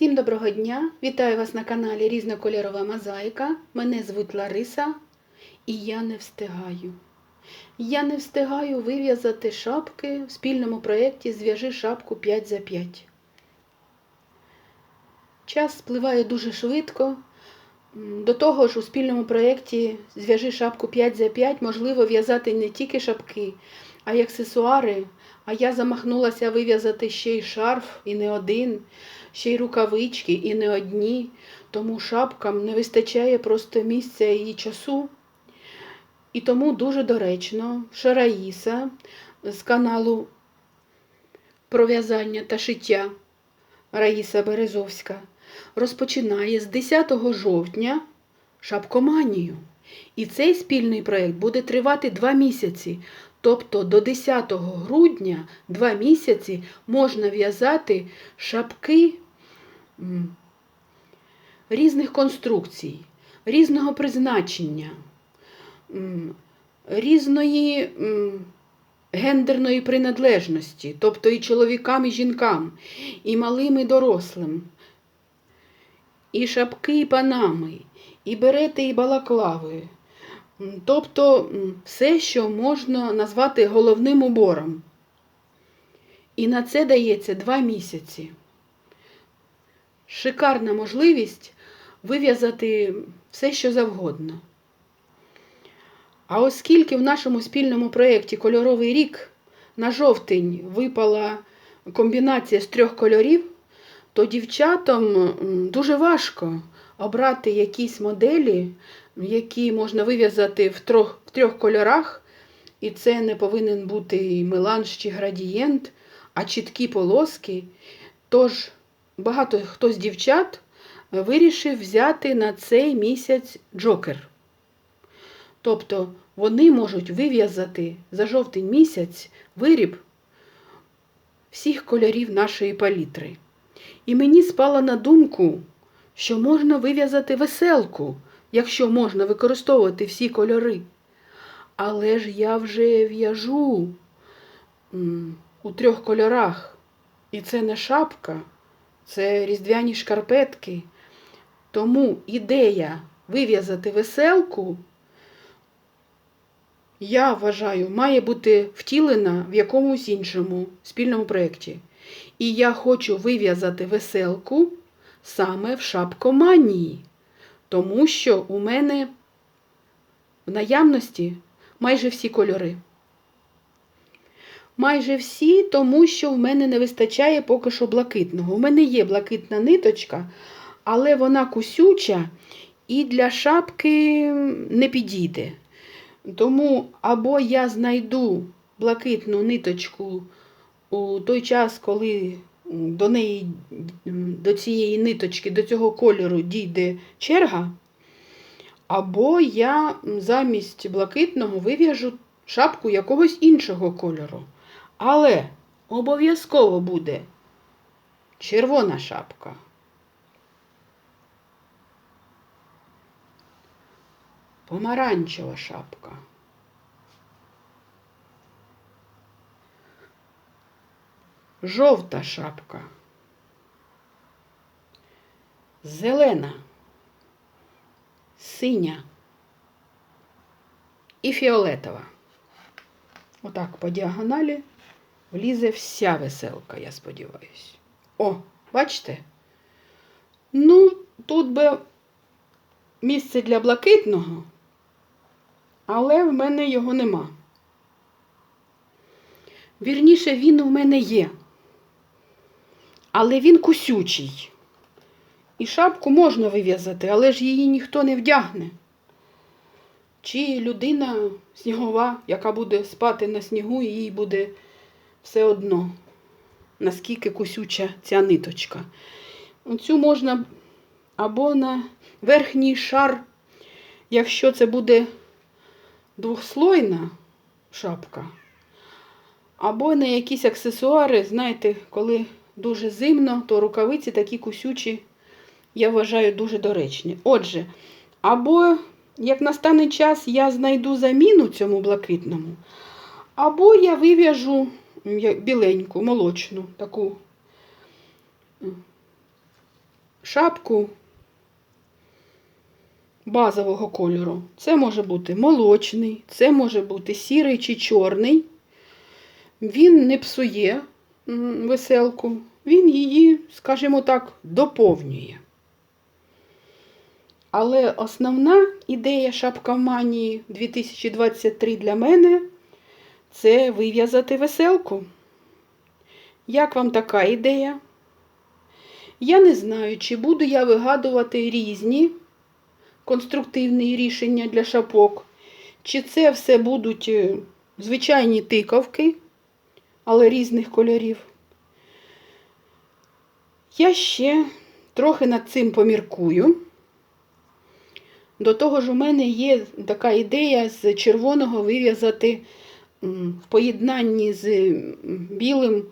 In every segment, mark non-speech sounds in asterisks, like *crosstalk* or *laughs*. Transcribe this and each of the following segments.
Всім доброго дня! Вітаю вас на каналі Різнокольорова Мозаїка. Мене звуть Лариса і я не встигаю. Я не встигаю вив'язати шапки в спільному проєкті Зв'яжи шапку 5 за 5. Час спливає дуже швидко. До того ж, у спільному проєкті Зв'яжи шапку 5 за 5 можливо в'язати не тільки шапки, а й аксесуари. А я замахнулася вив'язати ще й шарф, і не один, ще й рукавички, і не одні. Тому шапкам не вистачає просто місця і часу. І тому дуже доречно, що Раїса з каналу про в'язання та шиття Раїса Березовська розпочинає з 10 жовтня шапкоманію. І цей спільний проєкт буде тривати два місяці. Тобто до 10 грудня два місяці можна в'язати шапки різних конструкцій, різного призначення, різної гендерної приналежності, тобто і чоловікам, і жінкам, і малим, і дорослим, і шапки, і панами, і берети, і балаклави. Тобто все, що можна назвати головним убором. І на це дається два місяці. Шикарна можливість вив'язати все, що завгодно. А оскільки в нашому спільному проєкті Кольоровий рік на жовтень випала комбінація з трьох кольорів, то дівчатам дуже важко обрати якісь моделі, які можна вив'язати в трьох, в трьох кольорах, і це не повинен бути меланж чи градієнт, а чіткі полоски. Тож багато хто з дівчат вирішив взяти на цей місяць джокер. Тобто вони можуть вив'язати за жовтий місяць виріб всіх кольорів нашої палітри. І мені спало на думку, що можна вив'язати веселку, якщо можна використовувати всі кольори. Але ж я вже в'яжу у трьох кольорах. І це не шапка, це різдвяні шкарпетки. Тому ідея вив'язати веселку, я вважаю, має бути втілена в якомусь іншому спільному проєкті. І я хочу вив'язати веселку саме в шапкоманії, тому що у мене в наявності майже всі кольори. Майже всі, тому що в мене не вистачає поки що блакитного. У мене є блакитна ниточка, але вона кусюча і для шапки не підійде. Тому або я знайду блакитну ниточку у той час, коли до неї, до цієї ниточки, до цього кольору дійде черга, або я замість блакитного вив'яжу шапку якогось іншого кольору. Але обов'язково буде червона шапка. Помаранчева шапка. Жовта шапка. Зелена. Синя. І фіолетова. Отак по діагоналі влізе вся веселка, я сподіваюся. О, бачите? Ну, тут би місце для блакитного, але в мене його нема. Вірніше, він у мене є. Але він кусючий. І шапку можна вив'язати, але ж її ніхто не вдягне. Чи людина снігова, яка буде спати на снігу, і їй буде все одно, наскільки кусюча ця ниточка. Оцю можна або на верхній шар, якщо це буде двохслойна шапка, або на якісь аксесуари, знаєте, коли дуже зимно, то рукавиці такі кусючі, я вважаю, дуже доречні. Отже, або як настане час, я знайду заміну цьому блакитному, або я вив'яжу біленьку, молочну, таку. шапку базового кольору. Це може бути молочний, це може бути сірий чи чорний. Він не псує веселку, він її, скажімо так, доповнює. Але основна ідея шапкоманії 2023 для мене це вив'язати веселку. Як вам така ідея? Я не знаю, чи буду я вигадувати різні конструктивні рішення для шапок, чи це все будуть е, звичайні тиковки, але різних кольорів. Я ще трохи над цим поміркую. До того ж, у мене є така ідея з червоного вив'язати в поєднанні з білим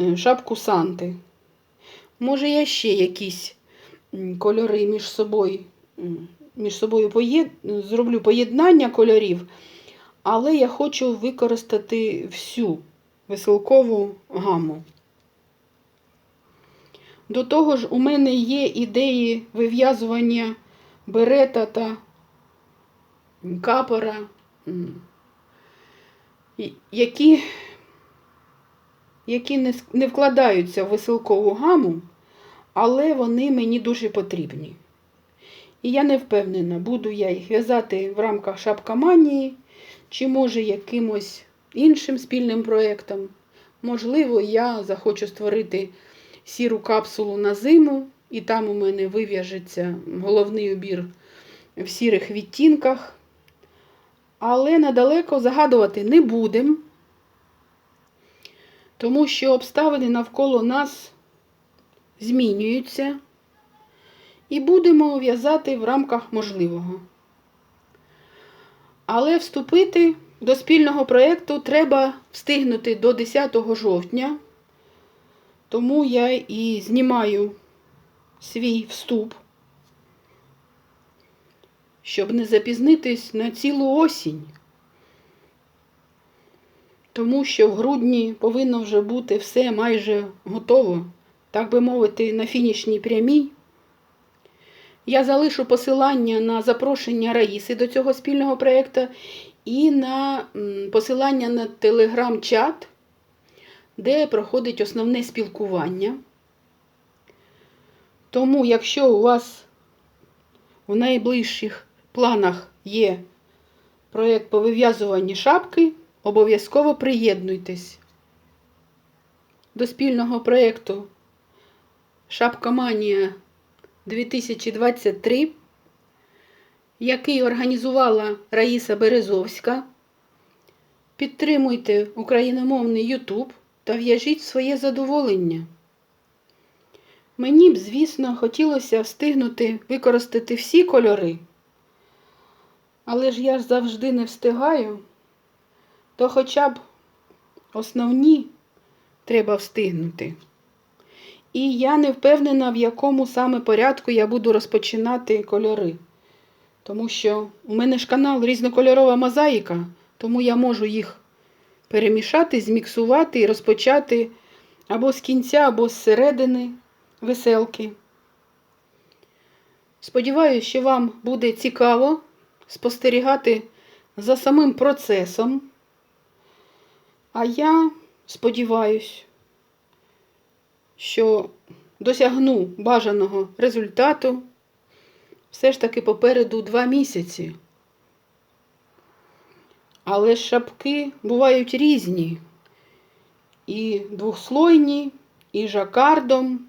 е, шапку Санти. Може, я ще якісь кольори між собою, між собою поєд... зроблю поєднання кольорів, але я хочу використати всю веселкову гаму. До того ж, у мене є ідеї вив'язування берета та капора, які, які не, вкладаються в веселкову гаму, але вони мені дуже потрібні. І я не впевнена, буду я їх в'язати в рамках шапкоманії, чи може якимось іншим спільним проєктом. Можливо, я захочу створити сіру капсулу на зиму, і там у мене вив'яжеться головний убір в сірих відтінках. Але надалеко загадувати не будемо, тому що обставини навколо нас змінюються і будемо в'язати в рамках можливого. Але вступити до спільного проєкту треба встигнути до 10 жовтня, тому я і знімаю свій вступ, щоб не запізнитись на цілу осінь. Тому що в грудні повинно вже бути все майже готово, так би мовити, на фінішній прямій. Я залишу посилання на запрошення Раїси до цього спільного проєкту і на посилання на телеграм-чат, де проходить основне спілкування. Тому, якщо у вас у найближчих планах є проєкт по вив'язуванні шапки, обов'язково приєднуйтесь до спільного проєкту Шапкоманія 2023, який організувала Раїса Березовська. Підтримуйте україномовний YouTube та в'яжіть своє задоволення. Мені б, звісно, хотілося встигнути використати всі кольори, але ж я ж завжди не встигаю, то хоча б основні треба встигнути. І я не впевнена, в якому саме порядку я буду розпочинати кольори. Тому що у мене ж канал різнокольорова мозаїка, тому я можу їх перемішати, зміксувати і розпочати або з кінця, або з середини веселки. Сподіваюся, що вам буде цікаво спостерігати за самим процесом. А я сподіваюсь, що досягну бажаного результату все ж таки попереду два місяці. Але шапки бувають різні. І двохслойні, і жакардом,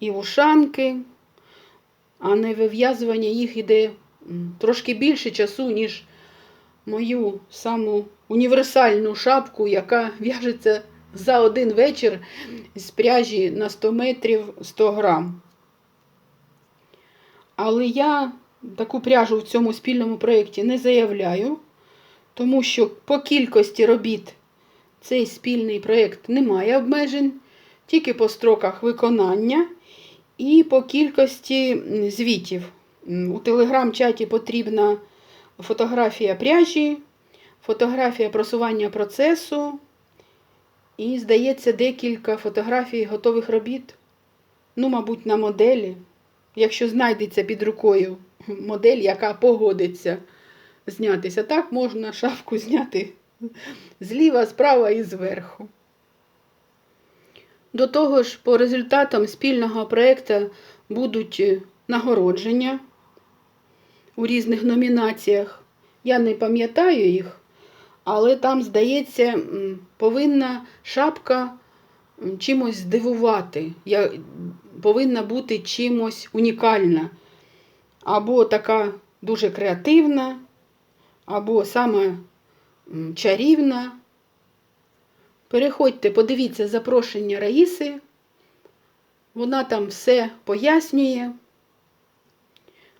і вушанки, а на вив'язування їх іде трошки більше часу, ніж мою саму універсальну шапку, яка в'яжеться за один вечір з пряжі на 100 метрів 100 грам. Але я таку пряжу в цьому спільному проєкті не заявляю, тому що по кількості робіт цей спільний проєкт не має обмежень, тільки по строках виконання і по кількості звітів. У телеграм-чаті потрібна фотографія пряжі, фотографія просування процесу і, здається, декілька фотографій готових робіт. ну, мабуть, на моделі, якщо знайдеться під рукою модель, яка погодиться знятися. Так можна шапку зняти зліва, справа і зверху. До того ж, по результатам спільного проєкту будуть нагородження у різних номінаціях. Я не пам'ятаю їх, але там, здається, повинна шапка чимось здивувати. Я, повинна бути чимось унікальна. Або така дуже креативна, або саме чарівна. Переходьте, подивіться запрошення Раїси. Вона там все пояснює.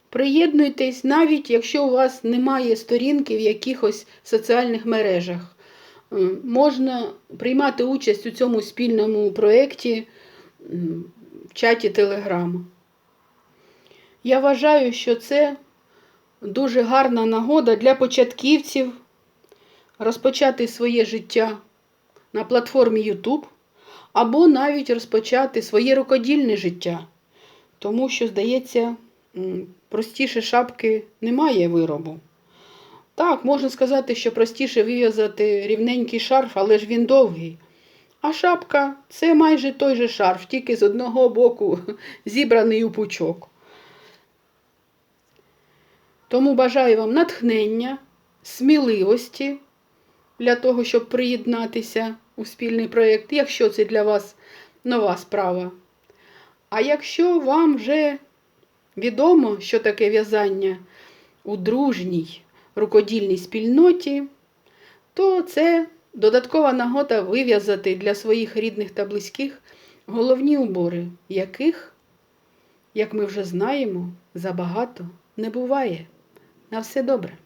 Приєднуйтесь, навіть якщо у вас немає сторінки в якихось соціальних мережах. Можна приймати участь у цьому спільному проєкті в чаті Телеграм. Я вважаю, що це дуже гарна нагода для початківців розпочати своє життя на платформі YouTube або навіть розпочати своє рукодільне життя. Тому що, здається, простіше шапки немає виробу. Так, можна сказати, що простіше вив'язати рівненький шарф, але ж він довгий. А шапка це майже той же шарф, тільки з одного боку *laughs* зібраний у пучок. Тому бажаю вам натхнення, сміливості для того, щоб приєднатися у спільний проєкт, якщо це для вас нова справа. А якщо вам вже відомо, що таке в'язання у дружній рукодільній спільноті, то це додаткова нагода вив'язати для своїх рідних та близьких головні убори, яких, як ми вже знаємо, забагато не буває. На все добре.